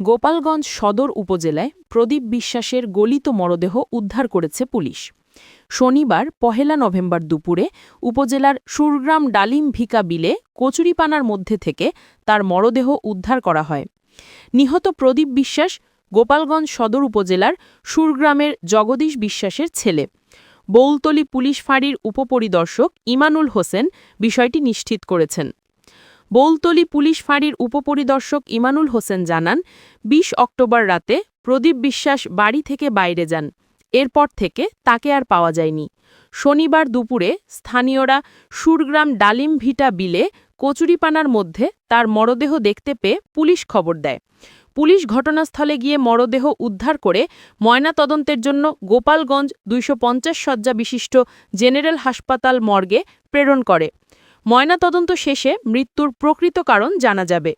গোপালগঞ্জ সদর উপজেলায় প্রদীপ বিশ্বাসের গলিত মরদেহ উদ্ধার করেছে পুলিশ। শনিবার, পহেলা নভেম্বর দুপুরে উপজেলার সুরগ্রাম ডালিম ভিকা বিলে কচুরিপানার মধ্যে থেকে তার মরদেহ উদ্ধার করা হয়। নিহত প্রদীপ বিশ্বাস গোপালগঞ্জ সদর উপজেলার সুরগ্রামের জগদীশ বিশ্বাসের ছেলে। বৌলতলি পুলিশ ফাঁড়ির উপপরিদর্শক ইমানুল হোসেন বিষয়টি নিশ্চিত করেছেন। বৌলতলী পুলিশ ফাঁড়ির উপপরিদর্শক ইমানুল হোসেন জানান ২০ অক্টোবর রাতে প্রদীপ বিশ্বাস বাড়ি থেকে বাইরে যান। এরপর থেকে তাকে আর পাওয়া যায়নি। শনিবার দুপুরে স্থানীয়রা সুরগ্রাম ডালিম ভিটা বিলে কচুরিপানার মধ্যে তার মরদেহ দেখতে পেয়ে পুলিশ খবর দেয়। পুলিশ ঘটনাস্থলে গিয়ে মরদেহ উদ্ধার করে ময়নাতদন্তের জন্য গোপালগঞ্জ দুইশো শয্যা বিশিষ্ট জেনারেল হাসপাতাল মর্গে প্রেরণ করে। ময়নাতদন্ত শেষে মৃত্যুর প্রকৃত কারণ জানা যাবে।